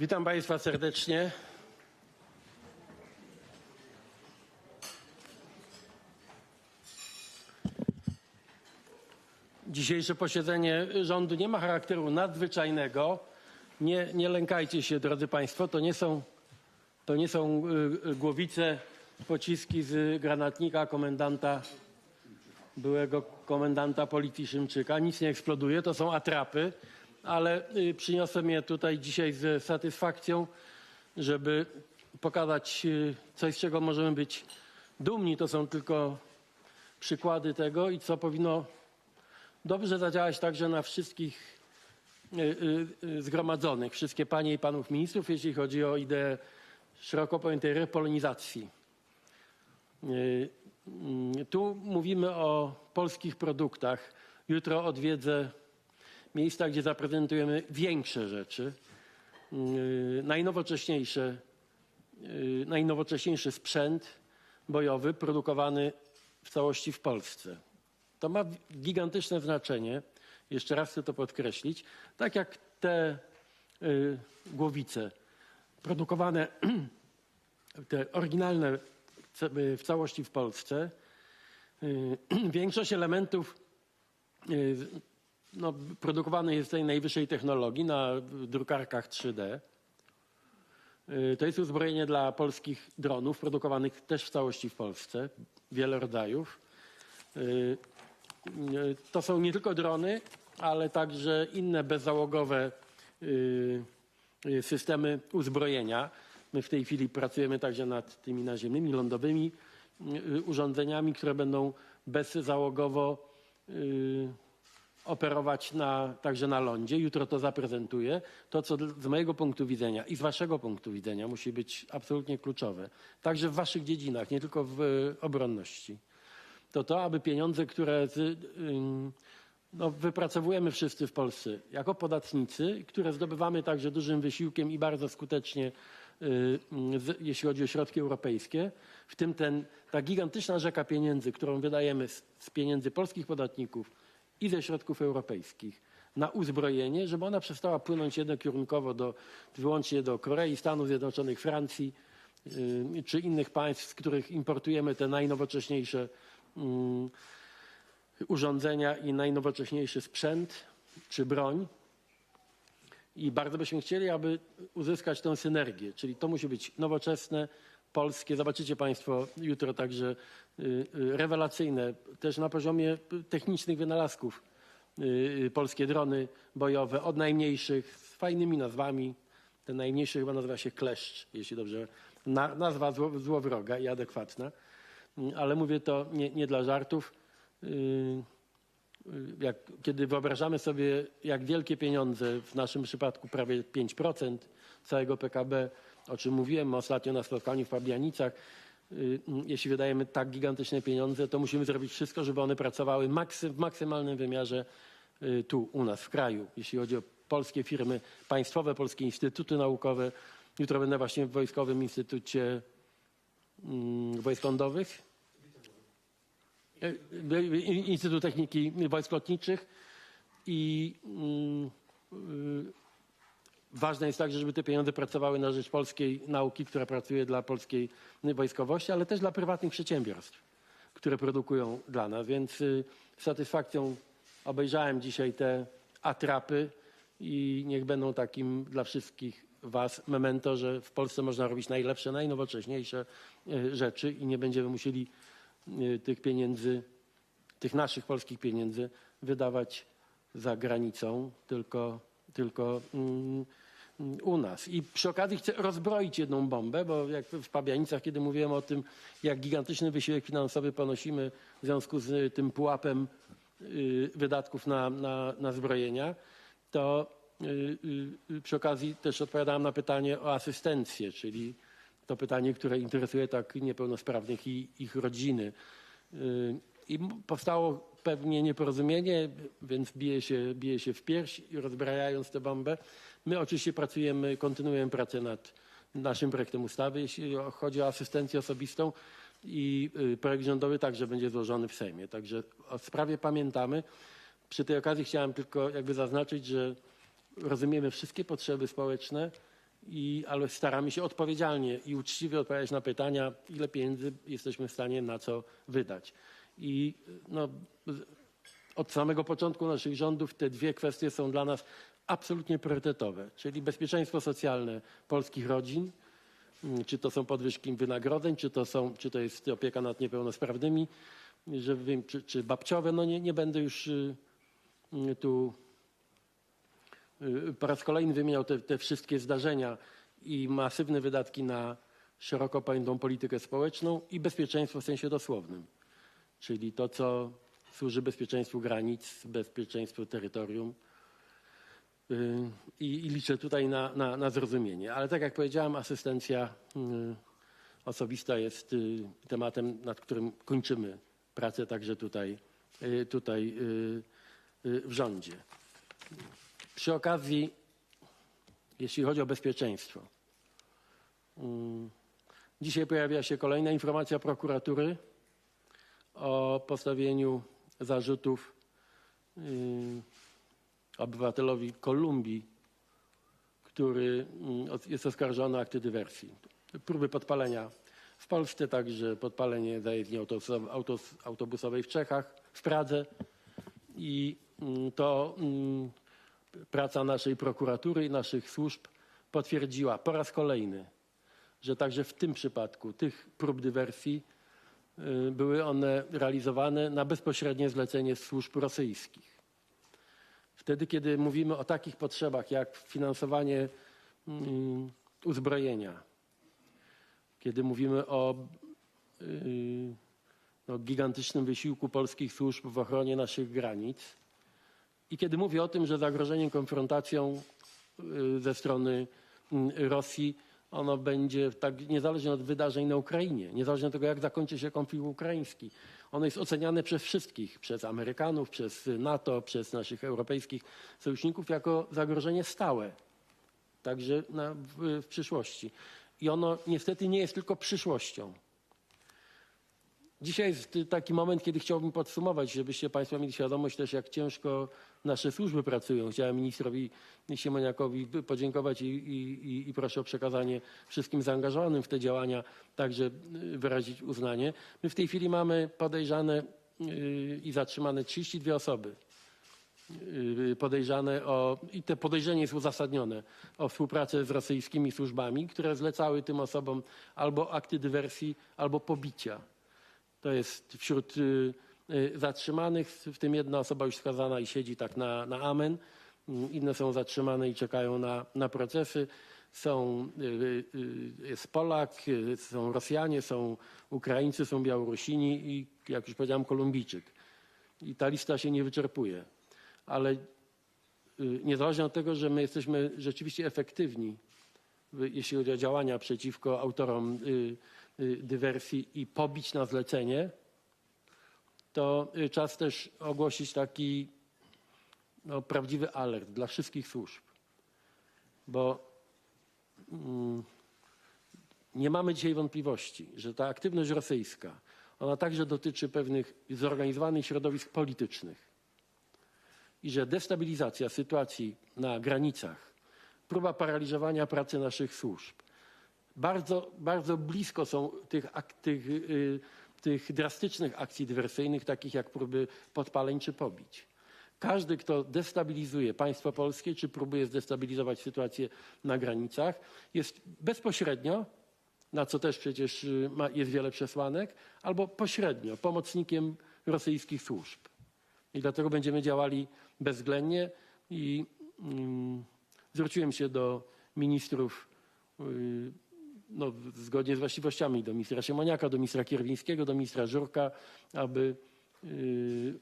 Witam Państwa serdecznie. Dzisiejsze posiedzenie rządu nie ma charakteru nadzwyczajnego. Nie, nie lękajcie się, drodzy Państwo, to nie są, to nie są y, głowice, pociski z granatnika komendanta, byłego komendanta policji Szymczyka. Nic nie eksploduje, to są atrapy, ale y, przyniosłem je tutaj dzisiaj z satysfakcją, żeby pokazać y, coś, z czego możemy być dumni. To są tylko przykłady tego i co powinno dobrze zadziałać także na wszystkich y, zgromadzonych, wszystkie panie i panów ministrów, jeśli chodzi o ideę szeroko pojętej repolonizacji. Tu mówimy o polskich produktach. Jutro odwiedzę miejsca, gdzie zaprezentujemy większe rzeczy, y, najnowocześniejsze, y, najnowocześniejszy sprzęt bojowy produkowany w całości w Polsce. To ma gigantyczne znaczenie, jeszcze raz chcę to podkreślić, tak jak te y, głowice produkowane, te oryginalne w całości w Polsce. Większość elementów no, produkowanych jest tej najwyższej technologii na drukarkach 3D. Y, To jest uzbrojenie dla polskich dronów, produkowanych też w całości w Polsce, wiele rodzajów. Y, y, To są nie tylko drony, ale także inne bezzałogowe systemy uzbrojenia. My w tej chwili pracujemy także nad tymi naziemnymi, lądowymi urządzeniami, które będą bezzałogowo operować na, także na lądzie. Jutro to zaprezentuję. To, co z mojego punktu widzenia i z waszego punktu widzenia musi być absolutnie kluczowe, także w waszych dziedzinach, nie tylko w y, obronności, to to, aby pieniądze, które ym, no, wypracowujemy wszyscy w Polsce jako podatnicy, które zdobywamy także dużym wysiłkiem i bardzo skutecznie, y, y, jeśli chodzi o środki europejskie, w tym ten, ta gigantyczna rzeka pieniędzy, którą wydajemy z, z pieniędzy polskich podatników i ze środków europejskich na uzbrojenie, żeby ona przestała płynąć jednokierunkowo do, wyłącznie do Korei, Stanów Zjednoczonych, Francji y, czy innych państw, z których importujemy te najnowocześniejsze mm, urządzenia i najnowocześniejszy sprzęt czy broń. I bardzo byśmy chcieli, aby uzyskać tę synergię, czyli to musi być nowoczesne, polskie. Zobaczycie Państwo jutro także y, y, rewelacyjne, też na poziomie technicznych wynalazków, y, polskie drony bojowe, od najmniejszych, z fajnymi nazwami. Ten najmniejszy chyba nazywa się kleszcz, jeśli dobrze. Na, nazwa zło, złowroga i adekwatna. Mm, Ale mówię to nie, nie dla żartów. Jak, kiedy wyobrażamy sobie, jak wielkie pieniądze, w naszym przypadku prawie 5% całego PKB, o czym mówiłem ostatnio na spotkaniu w Pabianicach, y, jeśli wydajemy tak gigantyczne pieniądze, to musimy zrobić wszystko, żeby one pracowały w maksymalnym wymiarze y, tu, u nas, w kraju. Jeśli chodzi o polskie firmy państwowe, polskie instytuty naukowe. Jutro będę właśnie w Wojskowym Instytucie mm, Wojsk Lądowych E, Instytut Techniki Wojsk Lotniczych i mm, y, ważne jest także, żeby te pieniądze pracowały na rzecz polskiej nauki, która pracuje dla polskiej wojskowości, ale też dla prywatnych przedsiębiorstw, które produkują dla nas. Więc y, z satysfakcją obejrzałem dzisiaj te atrapy i niech będą takim dla wszystkich Was memento, że w Polsce można robić najlepsze, najnowocześniejsze y, rzeczy i nie będziemy musieli y, tych pieniędzy, tych naszych polskich pieniędzy wydawać za granicą, tylko, tylko mm, mm, u nas. I przy okazji chcę rozbroić jedną bombę, bo jak w Pabianicach, kiedy mówiłem o tym, jak gigantyczny wysiłek finansowy ponosimy w związku z y, tym pułapem y, wydatków na, na, na zbrojenia, to y, przy okazji też odpowiadałem na pytanie o asystencję, czyli to pytanie, które interesuje tak niepełnosprawnych i ich rodziny. I powstało pewnie nieporozumienie, więc bije się, bije się w pierś, rozbrajając tę bombę. My oczywiście pracujemy, kontynuujemy pracę nad naszym projektem ustawy, jeśli chodzi o asystencję osobistą i y, projekt rządowy także będzie złożony w Sejmie. Także o sprawie pamiętamy. Przy tej okazji chciałem tylko jakby zaznaczyć, że rozumiemy wszystkie potrzeby społeczne i, ale staramy się odpowiedzialnie i uczciwie odpowiadać na pytania, ile pieniędzy jesteśmy w stanie na co wydać. I no, od samego początku naszych rządów te dwie kwestie są dla nas absolutnie priorytetowe, czyli bezpieczeństwo socjalne polskich rodzin, Mm, czy to są podwyżki wynagrodzeń, czy to, są, czy to jest opieka nad niepełnosprawnymi, że wiem, czy, czy babciowe, no nie, nie będę już y, y, tu y, po raz kolejny wymieniał te, te wszystkie zdarzenia i masywne wydatki na szeroko pojętą politykę społeczną i bezpieczeństwo w sensie dosłownym, czyli to, co służy bezpieczeństwu granic, bezpieczeństwu terytorium. Y, I, i liczę tutaj na, na, na zrozumienie. Ale tak jak powiedziałem, asystencja y, osobista jest y, tematem, nad którym kończymy pracę także tutaj, tutaj w rządzie. Przy okazji, jeśli chodzi o bezpieczeństwo, dzisiaj pojawia się kolejna informacja prokuratury o postawieniu zarzutów y, obywatelowi Kolumbii, który mm, jest oskarżony o akty dywersji. Próby podpalenia w Polsce, także podpalenie zajezdni autobusowej w Czechach, w Pradze i mm, to mm, praca naszej prokuratury i naszych służb potwierdziła po raz kolejny, że także w tym przypadku tych prób dywersji były one realizowane na bezpośrednie zlecenie służb rosyjskich. Wtedy, kiedy mówimy o takich potrzebach jak finansowanie mm, uzbrojenia, kiedy mówimy o y, no, gigantycznym wysiłku polskich służb w ochronie naszych granic i kiedy mówię o tym, że zagrożeniem konfrontacją y, ze strony mm, Rosji ono będzie tak niezależnie od wydarzeń na Ukrainie, niezależnie od tego, jak zakończy się konflikt ukraiński. Ono jest oceniane przez wszystkich, przez Amerykanów, przez NATO, przez naszych europejskich sojuszników jako zagrożenie stałe, także na, w, w przyszłości. I ono niestety nie jest tylko przyszłością. Dzisiaj jest taki moment, kiedy chciałbym podsumować, żebyście Państwo mieli świadomość też, jak ciężko nasze służby pracują. Chciałem ministrowi Siemoniakowi podziękować i, i, i- proszę o przekazanie wszystkim zaangażowanym w te działania, także wyrazić uznanie. My w tej chwili mamy podejrzane y, i zatrzymane 32 osoby y, podejrzane o, i te podejrzenie jest uzasadnione, o współpracę z rosyjskimi służbami, które zlecały tym osobom albo akty dywersji, albo pobicia. To jest wśród y, zatrzymanych, w tym jedna osoba już skazana i siedzi tak na, na amen. Mm, Inne są zatrzymane i czekają na, na procesy. Są, y, y, jest Polak, y, są Rosjanie, są Ukraińcy, są Białorusini i jak już powiedziałem Kolumbijczyk. I ta lista się nie wyczerpuje. Ale y, niezależnie od tego, że my jesteśmy rzeczywiście efektywni, jeśli chodzi o działania przeciwko autorom y, y, dywersji i pobić na zlecenie, to y, czas też ogłosić taki no, prawdziwy alert dla wszystkich służb. Bo mm, nie mamy dzisiaj wątpliwości, że ta aktywność rosyjska, ona także dotyczy pewnych zorganizowanych środowisk politycznych i że destabilizacja sytuacji na granicach, próba paraliżowania pracy naszych służb, bardzo, bardzo blisko są tych, tych, y, tych drastycznych akcji dywersyjnych, takich jak próby podpaleń czy pobić. Każdy, kto destabilizuje państwo polskie, czy próbuje zdestabilizować sytuację na granicach, jest bezpośrednio, na co też przecież y, ma, jest wiele przesłanek, albo pośrednio pomocnikiem rosyjskich służb. I dlatego będziemy działali bezwzględnie i mm, zwróciłem się do ministrów y, no, zgodnie z właściwościami do ministra Siemoniaka, do ministra Kierwińskiego, do ministra Żurka, aby y,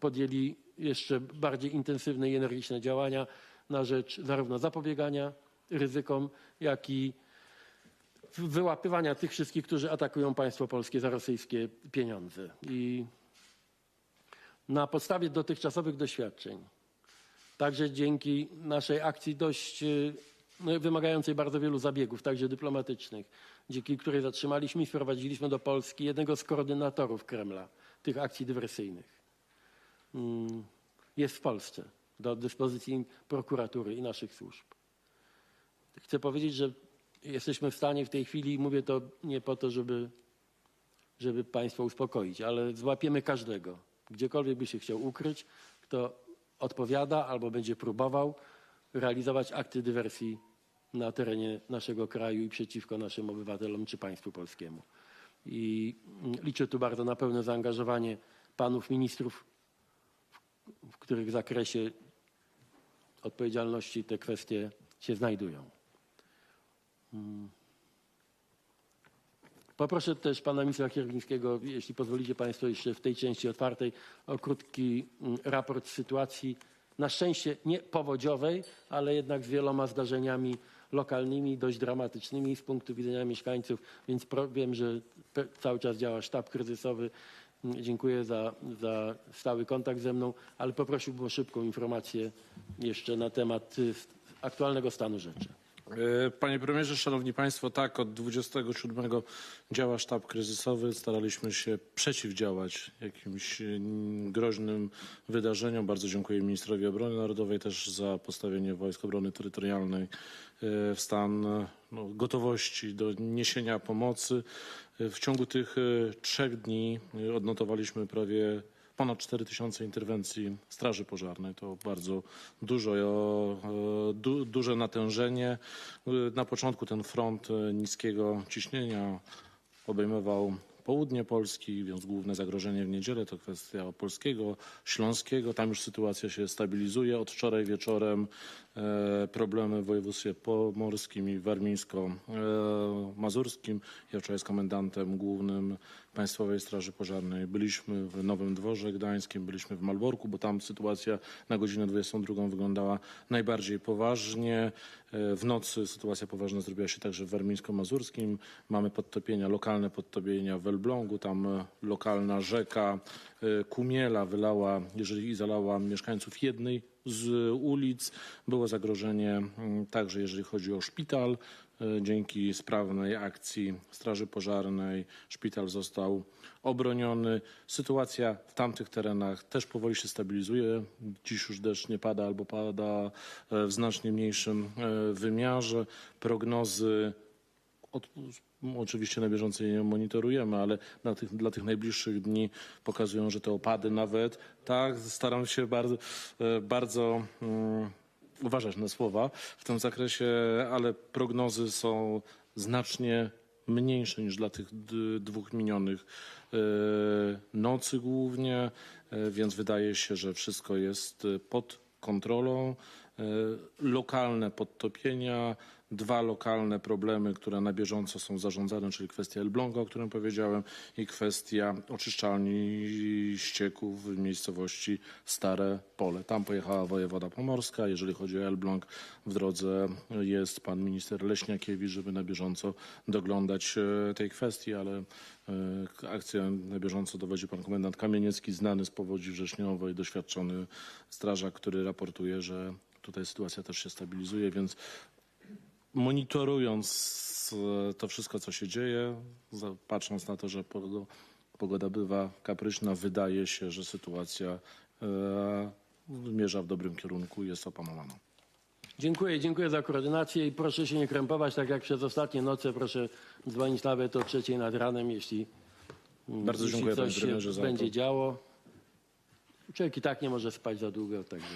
podjęli jeszcze bardziej intensywne i energiczne działania na rzecz zarówno zapobiegania ryzykom, jak i wyłapywania tych wszystkich, którzy atakują państwo polskie za rosyjskie pieniądze. I na podstawie dotychczasowych doświadczeń, także dzięki naszej akcji dość y, wymagającej bardzo wielu zabiegów, także dyplomatycznych, dzięki której zatrzymaliśmy i wprowadziliśmy do Polski jednego z koordynatorów Kremla tych akcji dywersyjnych. Mm, Jest w Polsce do dyspozycji prokuratury i naszych służb. chcę powiedzieć, że jesteśmy w stanie w tej chwili, mówię to nie po to, żeby, żeby Państwa uspokoić, ale złapiemy każdego, gdziekolwiek by się chciał ukryć, kto odpowiada albo będzie próbował realizować akty dywersji na terenie naszego kraju i przeciwko naszym obywatelom czy państwu polskiemu. I mm, liczę tu bardzo na pełne zaangażowanie panów ministrów, w- których zakresie odpowiedzialności te kwestie się znajdują. Mm. Poproszę też pana ministra Kierwińskiego, jeśli pozwolicie państwo jeszcze w tej części otwartej, o krótki mm, raport sytuacji, na szczęście nie powodziowej, ale jednak z wieloma zdarzeniami lokalnymi, dość dramatycznymi z punktu widzenia mieszkańców, więc wiem, że cały czas działa sztab kryzysowy. Mm, Dziękuję za, za stały kontakt ze mną, ale poprosiłbym o szybką informację jeszcze na temat y, aktualnego stanu rzeczy. E, Panie premierze, szanowni państwo, tak, od 27 działa sztab kryzysowy. Staraliśmy się przeciwdziałać jakimś mm, groźnym wydarzeniom. Bardzo dziękuję ministrowi obrony narodowej też za postawienie Wojsk Obrony Terytorialnej e, w stan e, no, gotowości do niesienia pomocy. E, W ciągu tych e, trzech dni e, odnotowaliśmy prawie ponad 4 tysiące interwencji Straży Pożarnej. To bardzo dużo, e, du, duże natężenie. E, Na początku ten front e, niskiego ciśnienia obejmował południe Polski, więc główne zagrożenie w niedzielę to kwestia polskiego, śląskiego. Tam już sytuacja się stabilizuje. Od wczoraj wieczorem problemy w województwie pomorskim i warmińsko-mazurskim. Ja wczoraj z komendantem głównym Państwowej Straży Pożarnej byliśmy w Nowym Dworze Gdańskim, byliśmy w Malborku, bo tam sytuacja na godzinę 22 wyglądała najbardziej poważnie. E, W nocy sytuacja poważna zrobiła się także w Warmińsko-Mazurskim. Mamy podtopienia, lokalne podtopienia w Elblągu, tam e, lokalna rzeka e, Kumiela wylała, jeżeli zalała mieszkańców jednej z ulic. Było zagrożenie także jeżeli chodzi o szpital. E, Dzięki sprawnej akcji Straży Pożarnej szpital został obroniony. Sytuacja w tamtych terenach też powoli się stabilizuje. Dziś już deszcz nie pada albo pada e, w znacznie mniejszym e, wymiarze. Prognozy od, oczywiście na bieżąco je monitorujemy, ale tych, dla tych najbliższych dni pokazują, że te opady nawet, tak, staram się bardzo, e, bardzo mm, uważać na słowa w tym zakresie, ale prognozy są znacznie mniejsze niż dla tych dwóch minionych e, nocy głównie, e, więc wydaje się, że wszystko jest pod kontrolą. Lokalne podtopienia, dwa lokalne problemy, które na bieżąco są zarządzane, czyli kwestia Elbląga, o którym powiedziałem, i kwestia oczyszczalni ścieków w miejscowości Stare Pole. Tam pojechała wojewoda pomorska. Jeżeli chodzi o Elbląg, w drodze jest pan minister Leśniakiewicz, żeby na bieżąco doglądać e, tej kwestii, ale e, akcję na bieżąco dowodzi pan komendant Kamieniecki, znany z powodzi wrześniowej, doświadczony strażak, który raportuje, że tutaj sytuacja też się stabilizuje, więc monitorując e, to wszystko, co się dzieje, patrząc na to, że pogoda, bywa kapryśna, wydaje się, że sytuacja e, zmierza w dobrym kierunku i jest opanowana. Dziękuję, dziękuję za koordynację i proszę się nie krępować, tak jak przez ostatnie noce. Proszę dzwonić nawet o trzeciej nad ranem, jeśli, mm, Bardzo jeśli dziękuję, panie coś się będzie działo. Człowiek i tak nie może spać za długo, także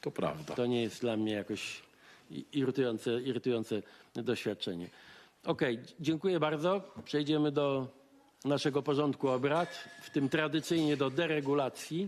To prawda. to nie jest dla mnie jakoś irytujące, irytujące doświadczenie. Okej, dziękuję bardzo. Przejdziemy do naszego porządku obrad, w tym tradycyjnie do deregulacji.